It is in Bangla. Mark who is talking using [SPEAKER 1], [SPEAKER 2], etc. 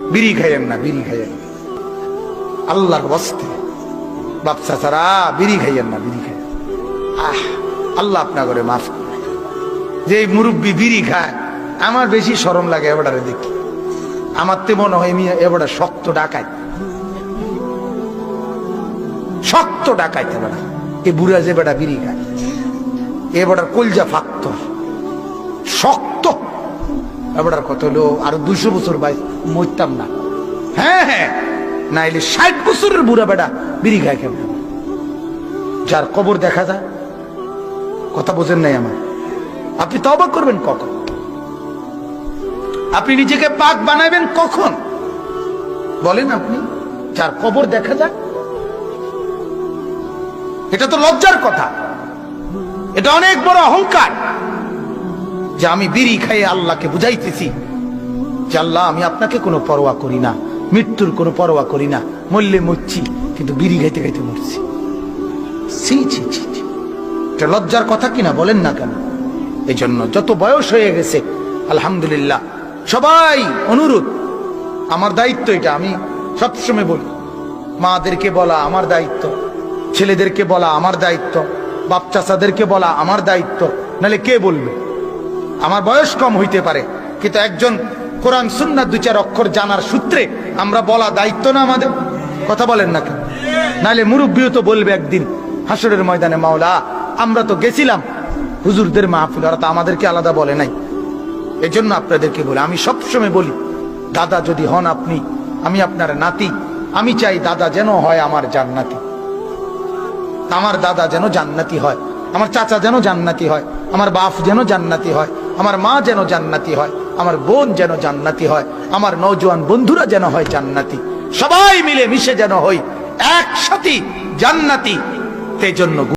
[SPEAKER 1] বিড়ি খাইয়েন না, বিড়ি খাইয়েন। আল্লাহর বস্তে বাপসা ছাড়া বিড়ি খাইয়েন না, বিড়ি খাইয়েন। আহ, আল্লাহ আপনা করে মাফ করে যে মুরব্বী বিড়ি খায়, আমার বেশি সরম লাগে এবারে দেখি আমার তো মনে হয় মিয়া এবারে শক্ত ডাকায় শক্ত ডাকাইতে বেড়া এ বুড়া যে বেটা বিড়ি খায়, এ বেটার কলজা ফাক্ত। শক্ত এবার কত হলো, আর দুশো বছর বাই মরতাম না। হ্যাঁ হ্যাঁ নাইলে ষাট বছরের বুড়া বেটা বিড়ি খায় কেমন? যার কবর দেখা যায়, কথা বোঝেন নাই আমার। আপনি তবা করবেন কখন? আপনি নিজেকে পাক বানাবেন কখন? বলেন আপনি, যার কবর দেখা যায়। এটা তো লজ্জার কথা। এটা অনেক বড় অহংকার। যে আমি বিড়ি খাইয়ে আল্লাহকে বুঝাইতেছি, যে আল্লাহ, আমি আপনাকে কোনো পরোয়া করি না, মৃত্যুর কোনো পরোয়া করি না, মরলে মরছি, কিন্তু বিড়ি খাইতে খাইতে মরছি। ছি লজ্জার কথা কিনা বলেন না কেন? এই জন্য যত বয়স হয়ে গেছে, আলহামদুলিল্লাহ, সবাই অনুরোধ, আমার দায়িত্ব এটা, আমি সবসময় বলি, মাদেরকে বলা আমার দায়িত্ব, ছেলেদেরকে বলা আমার দায়িত্ব বাপ চাচাদেরকে বলা আমার দায়িত্ব নালে কে বলবে? আমার বয়স কম হইতে পারে, কিন্তু একজন কোরআন সুন্নার দু চার অক্ষর জানার সূত্রে আমরা বলা দায়িত্ব না আমাদের। কথা বলেন না কেন? নাহলে মুরব্বীও তো বলবে একদিন হাসরের ময়দানে, মাওলা, আমরা তো গেছিলাম। হুজুরদের মাহফিল, ওরা তো আমাদেরকে আলাদা বলে নাই। এই জন্য আপনাদেরকে বলি, আমি সবসময় বলি, দাদা যদি হন আপনি, আমি আপনার নাতি, আমি চাই দাদা যেন হয় আমার জান্নাতি। আমার দাদা যেন জান্নাতি হয়, আমার চাচা যেন জান্নাতি হয়, আমার বাপ যেন জান্নাতি হয় আমার মা যেন জান্নাতি হয়, আমার বোন যেন জান্নাতি হয়, আমার নৌজোয়ান বন্ধুরা যেন হয় জান্নাতি। সবাই মিলে মিশে যেন হই, একসাথে জান্নাতি। সেই জন্য